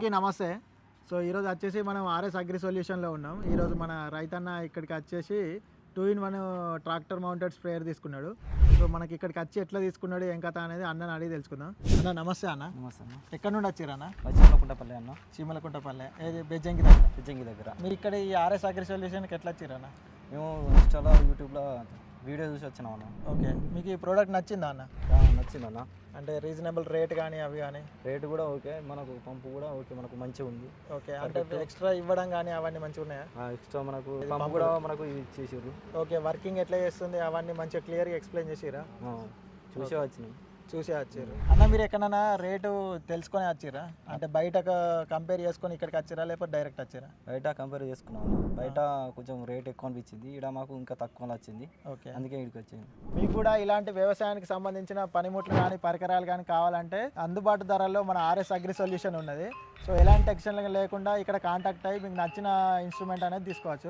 అందరికీ నమస్తే. సో ఈరోజు వచ్చేసి మనం ఆర్ఎస్ అగ్రి సొల్యూషన్లో ఉన్నాం. ఈరోజు మన రైతన్న ఇక్కడికి వచ్చేసి two in one tractor mounted sprayer తీసుకున్నాడు. సో మనకి ఇక్కడికి వచ్చి ఎట్లా తీసుకున్నాడు ఏం కథ అనేది అన్నని అడిగి తెలుసుకుందాం. అన్న నమస్తే అన్న. నమస్తే అన్న. ఎక్కడ నుండి వచ్చారు అన్న? పశ్చిమకుంటపల్లి అన్న. చీమలకుంటపల్లె ఏది బెజ్జంకి దగ్గర? పిచ్చంగి దగ్గర. మీరు ఇక్కడ ఈ ఆర్ఎస్ అగ్రి సొల్యూషన్కి ఎట్లా వచ్చారు అన్న? మేము ఇన్స్టాలో యూట్యూబ్లో వీడియో చూసి వచ్చినాం అన్న. ఓకే మీకు ఈ ప్రోడక్ట్ నచ్చిందా అన్న? నచ్చిందన్న అంటే రీజనబుల్ రేట్ కానీ అవి కానీ రేటు కూడా ఓకే. మనకు పంపు కూడా ఓకే. మనకు మంచిగా ఉంది. ఓకే. అంటే ఎక్స్ట్రా ఇవ్వడం కానీ అవన్నీ మంచిగా ఉన్నాయా? ఎక్స్ట్రా మనకు పంపు కూడా మనకు ఇచ్చేసారు ఓకే. వర్కింగ్ ఎట్లా చేస్తుంది? అవన్నీ మంచిగా క్లియర్గా ఎక్స్ప్లెయిన్ చేసిరా చూసే వచ్చినాం. చూసి వచ్చారు. అన్న మీరు ఎక్కడన్నా రేటు తెలుసుకొని వచ్చిరా? అంటే బయట కంపేర్ చేసుకొని ఇక్కడికి వచ్చిరా? లేకపోతే డైరెక్ట్ వచ్చిరా? బయట కంపేర్ చేసుకున్నాం. బయట కొంచెం రేట్ ఎక్కువ అనిపించింది. ఇక్కడ మాకు ఇంకా తక్కువ వచ్చింది ఓకే. అందుకే ఇక్కడికి వచ్చింది మీకు కూడా ఇలాంటి వ్యవసాయానికి సంబంధించిన పనిముట్లు కానీ పరికరాలు కానీ కావాలంటే అందుబాటు ధరల్లో మన ఆర్ఎస్ అగ్రి సొల్యూషన్ ఉన్నది. సో ఎలాంటి టెన్షన్ లేకుండా ఇక్కడ కాంటాక్ట్ అయ్యి మీకు నచ్చిన ఇన్స్ట్రుమెంట్ అనేది తీసుకోవచ్చు.